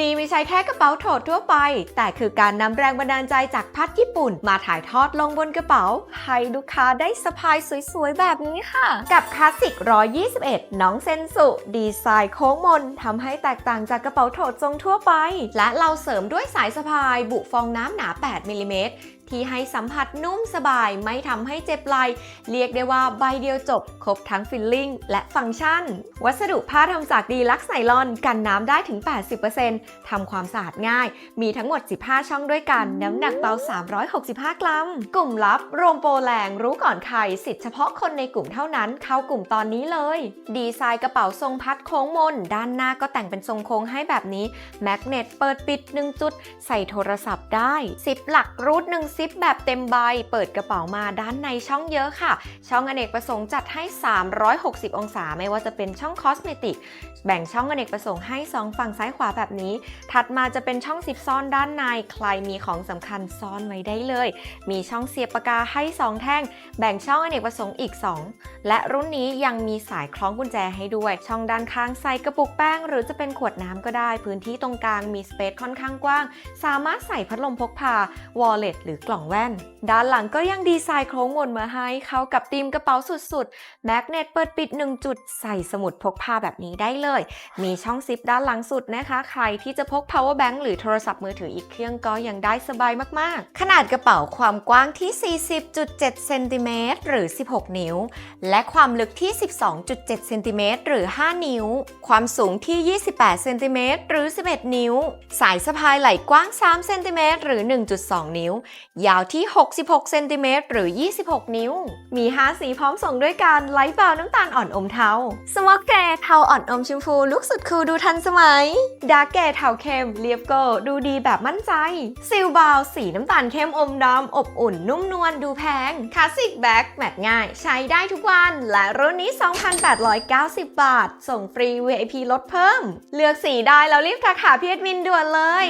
นี่ไม่ใช่แค่กระเป๋าโถดทั่วไป แต่คือการนำแรงบันดาลใจจากพัดญี่ปุ่น มาถ่ายทอดลงบนกระเป๋า ให้ลูกค้าได้สะพายสวยๆ แบบนี้ค่ะ กับคลาสสิก 121 น้องเซนสุ ดีไซน์โค้งมนทำให้แตกต่างจากกระเป๋าโถดทรงทั่วไป และเราเสริมด้วยสายสะพาย บุฟองน้ำหนา 8มิลลิเมตรที่ให้สัมผัสนุ่มสบายไม่ทำให้เจ็บไหลเรียกได้ว่าใบเดียวจบ ครบทั้งฟิลลิ่งและฟังก์ชัน วัสดุผ้าทำจากดีลักไนลอน กันน้ำได้ถึง 80%ทำความสะอาดง่าย มีทั้งหมด 15 ช่องด้วยกัน น้ำหนักเบา 365 กรัม กลุ่มลับ โรมโปรแรงรู้ก่อนใครสิทธิเฉพาะคนในกลุ่มเท่านั้น เข้ากลุ่มตอนนี้เลย ดีไซน์กระเป๋าทรงพัดโค้งมน ด้านหน้าก็แต่งเป็นทรงโค้งให้แบบนี้แมกเนตเปิดปิด 1 จุด ใส่โทรศัพท์ได้ซิปหลักรูด1ซิปแบบเต็มใบ เปิดกระเป๋ามาด้านในช่องเยอะค่ะ ช่องอเนกประสงค์จัดให้ 360 องศา ไม่ว่าจะเป็นช่องคอสเมติก แบ่งช่องอเนกประสงค์ให้ 2 ฝั่งซ้ายขวาแบบนี้ ถัดมาจะเป็นช่องซิปซ่อนด้านใน ใครมีของสำคัญซ่อนไว้ได้เลย มีช่องเสียบปากกาให้ 2 แท่ง แบ่งช่องอเนกประสงค์อีก 2 และรุ่นนี้ยังมีสายคล้องกุญแจให้ด้วย ช่องด้านข้างใส่กระปุกแป้ง หรือจะเป็นขวดน้ำก็ได้ พื้นที่ตรงกลางมีสเปซค่อนข้างกว้าง สามารถใส่พัดลมพกพา วอลเล็ตหรือกล่องแว่น ด้านหลังก็ยังดีไซน์โค้งวนมาให้เข้ากับธีมกระเป๋าสุดๆ แมกเนตเปิดปิด 1 จุด ใส่สมุดพกพาแบบนี้ได้เลย มีช่องซิปด้านหลังสุดนะคะ ใครที่จะพก power bank หรือโทรศัพท์มือถืออีกเครื่องก็ยังได้สบายมากๆ ขนาดกระเป๋าความกว้างที่ 40.7 เซนติเมตรหรือ 16 นิ้ว และความลึกที่ 12.7 เซนติเมตรหรือ 5 นิ้ว ความสูงที่ 28 เซนติเมตรหรือ 11 นิ้ว สายสะพายไหล่กว้าง 3 เซนติเมตรหรือ 1.2 นิ้วยาวที่ 66 เซนติเมตรหรือ 26 นิ้ว มี 5 สีพร้อมส่งด้วยกันไลท์บราวน้ำตาลอ่อนอมเทา สมอกเกรเทาอ่อนอมชมพูลุกสุดคูลดูทันสมัย ดาร์กเกรเทาเข้มเรียบโกด์ดูดีแบบมั่นใจ ซิลบาวสีน้ำตาลเข้มอมดำอบอุ่นนุ่มนวลดูแพงคลาสสิกแบ็กแมทง่าย ใช้ได้ทุกวัน และรุ่นนี้ 2,890 บาท ส่งฟรี VIP ลดเพิ่ม เลือกสีได้แล้วรีบทักหาพี่เอ็ดมินด่วนเลย